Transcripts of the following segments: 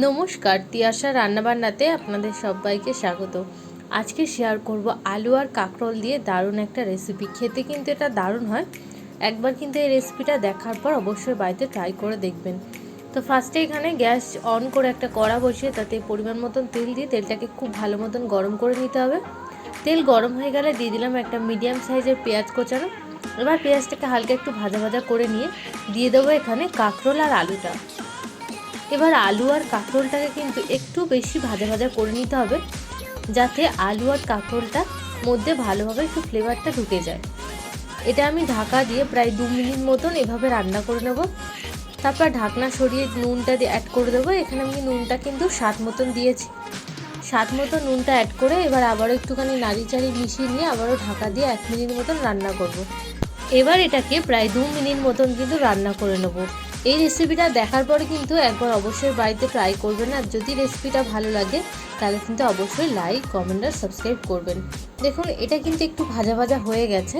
নমস্কার, তিয়াশা রান্নাবান্নাতে আপনাদের সবাইকে স্বাগত। আজকে শেয়ার করব আলু আর কাঁকরোল দিয়ে দারুণ একটা রেসিপি খেতে কিন্তু এটা দারুণ হয়। একবার কিন্তু এই রেসিপিটা দেখার পর অবশ্যই বাড়িতে ট্রাই করে দেখবেন। তো ফার্স্টে এখানে গ্যাস অন করে একটা কড়া বসিয়ে তাতে পরিমাণ মতন তেল দিয়ে তেলটাকে খুব ভালো মতন গরম করে নিতে হবে। তেল গরম হয়ে গেলে দিয়ে দিলাম একটা মিডিয়াম সাইজের পেঁয়াজ কোচানো। এবার পেঁয়াজটাকে হালকা একটু ভাজা ভাজা করে নিয়ে দিয়ে দেবো এখানে কাঁকরোল আর আলুটা। এবার আলু আর কাঁকরোলটাকে কিন্তু একটু বেশি ভাজা ভাজা করে নিতে হবে, যাতে আলু আর কাঁকরোলটা মধ্যে ভালোভাবে একটু ফ্লেভারটা ঢুকে যায়। এটা আমি ঢাকা দিয়ে প্রায় দু মিনিট মতন এভাবে রান্না করে নেব। তারপর ঢাকনা সরিয়ে নুনটা দিয়ে অ্যাড করে দেবো। এখানে আমি নুনটা কিন্তু স্বাদ মতন দিয়েছি। স্বাদ মতো নুনটা অ্যাড করে এবার আবারও একটুখানি নাড়ি চাড়ি মিশিয়ে নিয়ে আবারও ঢাকা দিয়ে এক মিনিট মতন রান্না করব। এবার এটাকে প্রায় দু মিনিট মতন কিন্তু রান্না করে নেব। এই রেসিপিটা দেখার পরে কিন্তু একবার অবশ্যই বাড়িতে ট্রাই করবেন আর যদি রেসিপিটা ভালো লাগে, তাহলে কিন্তু অবশ্যই লাইক কমেন্ট আর সাবস্ক্রাইব করবেন। দেখুন, এটা কিন্তু একটু ভাজা ভাজা হয়ে গেছে।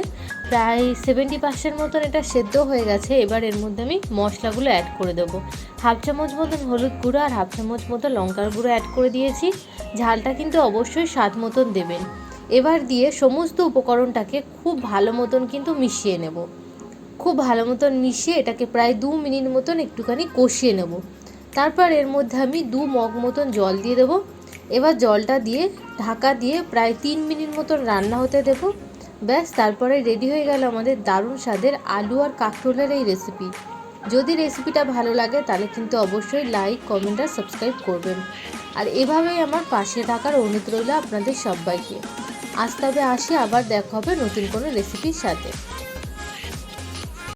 প্রায় সেভেন্টি পার্সেন্ট মতন এটা সেদ্ধ হয়ে গেছে। এবার এর মধ্যে আমি মশলাগুলো অ্যাড করে দেবো। হাফ চামচ মতন হলুদ গুঁড়ো আর হাফ চামচ মতো লঙ্কার গুঁড়ো অ্যাড করে দিয়েছি। ঝালটা কিন্তু অবশ্যই স্বাদ মতন দেবেন। এবার দিয়ে সমস্ত উপকরণটাকে খুব ভালো মতন কিন্তু মিশিয়ে নেব। খুব ভালো মতন মিশিয়ে এটাকে প্রায় দু মিনিট মতন একটুখানি কষিয়ে নেব। তারপর এর মধ্যে আমি দু মগ মতন জল দিয়ে দেবো। এবার জলটা দিয়ে, ঢাকা দিয়ে প্রায় তিন মিনিট মতন রান্না হতে দেবো। ব্যাস, তারপরে রেডি হয়ে গেল আমাদের দারুণ স্বাদের আলু আর কাঁকরোলের এই রেসিপি যদি রেসিপিটা ভালো লাগে, তাহলে কিন্তু অবশ্যই লাইক কমেন্ট আর সাবস্ক্রাইব করবেন। আর এভাবেই আমার পাশে থাকার অনুরোধ রইল আপনাদের সবাইকে। আজ তবে আসি, আবার দেখা হবে নতুন কোনো রেসিপির সাথে।